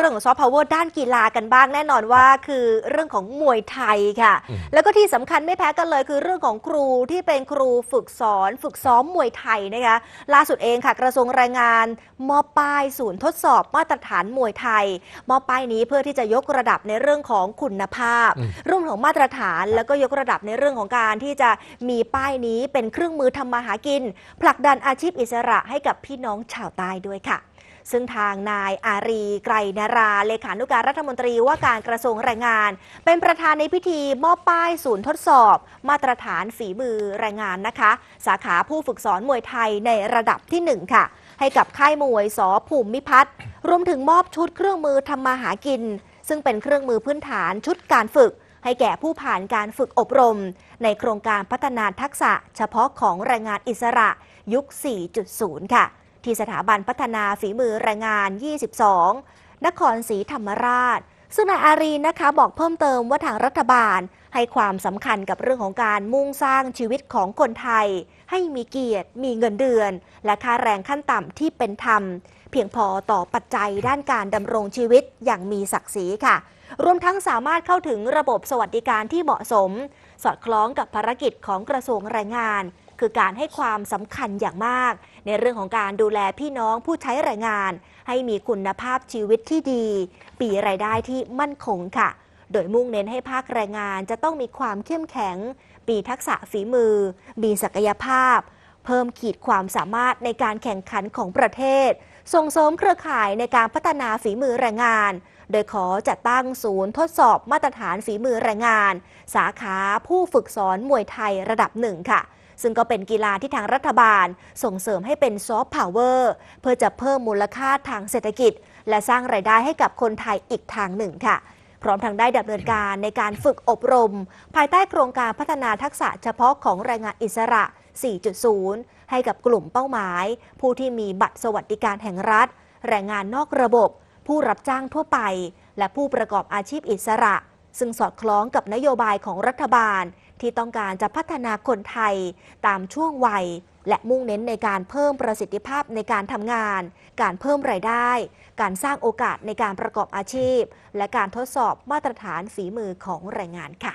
เรื่องของซอฟต์พาวเวอร์ด้านกีฬากันบ้างแน่นอนว่าคือเรื่องของมวยไทยค่ะอืมแล้วก็ที่สำคัญไม่แพ้กันเลยคือเรื่องของครูที่เป็นครูฝึกสอน ฝึกซ้อมมวยไทยนะคะล่าสุดเองค่ะ กระทรวงแรงงานมอบป้ายศูนย์ทดสอบมาตรฐานมวยไทยมอบป้ายนี้เพื่อที่จะยกระดับในเรื่องของคุณภาพอืมเรื่องของมาตรฐาน แล้วก็ยกระดับในเรื่องของการที่จะมีป้ายนี้เป็นเครื่องมือทำมาหากิน ผลักดันอาชีพอิสระให้กับพี่น้องชาวใต้ด้วยค่ะ ซึ่งทางนายอารีไกรนาราเลขานุการรัฐมนตรีว่าการกระทรวงแรงงาน เป็นประธานในพิธีมอบป้ายศูนย์ทดสอบ มาตรฐานฝีมือแรงงานนะคะ สาขาผู้ฝึกสอนมวยไทยในระดับที่ 1 ค่ะ ให้กับค่ายมวยสอภูมิพัฒน์รวมถึงมอบชุดเครื่องมือทำมาหากิน ซึ่งเป็นเครื่องมือพื้นฐานชุดการฝึกให้แก่ผู้ผ่านการฝึกอบรม ในโครงการพัฒนาทักษะ เฉพาะของแรงงานอิสระยุค 4.0 ค่ะ ที่สถาบันพัฒนาฝีมือแรงงาน 22 นครศรีธรรมราชซึ่งนายอารีนะคะบอกเพิ่มเติมว่าทางรัฐบาล ให้ความสำคัญกับเรื่องของการมุ่งสร้างชีวิตของคนไทย ให้มีเกียรติ มีเงินเดือน และค่าแรงขั้นต่ำที่เป็นธรรม เพียงพอต่อปัจจัยด้านการดำรงชีวิตอย่างมีศักดิ์ศรีค่ะ รวมทั้งสามารถเข้าถึงระบบสวัสดิการที่เหมาะสม สอดคล้องกับภารกิจของกระทรวงแรงงาน คือการให้ความสำคัญอย่างมาก ในเรื่องของการดูแลพี่น้องผู้ใช้แรงงาน ให้มีคุณภาพชีวิตที่ดี ปีรายได้ที่มั่นคงค่ะ โดยมุ่งเน้นให้ภาคแรงงานจะต้องมีความเข้มแข็งมีทักษะฝีมือ มีศักยภาพ เพิ่มขีดความสามารถในการแข่งขันของประเทศ ส่งเสริมเครือข่ายในการพัฒนาฝีมือแรงงานโดยขอจัดตั้งศูนย์ทดสอบมาตรฐานฝีมือแรงงาน สาขาผู้ฝึกสอนมวยไทยระดับหนึ่งค่ะ ซึ่งก็เป็นกีฬาที่ทางรัฐบาล ส่งเสริมให้เป็นซอฟต์พาวเวอร์เพื่อจะเพิ่มมูลค่าทางเศรษฐกิจ และสร้างไรายได้ให้กับคนไทยอีกทางหนึ่งค่ะพร้อมทางได้ดำเนินการในการฝึกอบรม ภายใต้โครงการพัฒนาทักษะเฉพาะของแรงงานอิสระ 4.0 ให้กับกลุ่มเป้าหมาย ผู้ที่มีบัตรสวัสดิการแห่งรัฐ แรงงานนอกระบบ ผู้รับจ้างทั่วไป และผู้ประกอบอาชีพอิสระ ซึ่งสอดคล้องกับนโยบายของรัฐบาล ที่ต้องการจะพัฒนาคนไทยตามช่วงวัย และมุ่งเน้นในการเพิ่มประสิทธิภาพในการทำงาน การเพิ่มรายได้ การสร้างโอกาสในการประกอบอาชีพ และการทดสอบมาตรฐานฝีมือของแรงงานค่ะ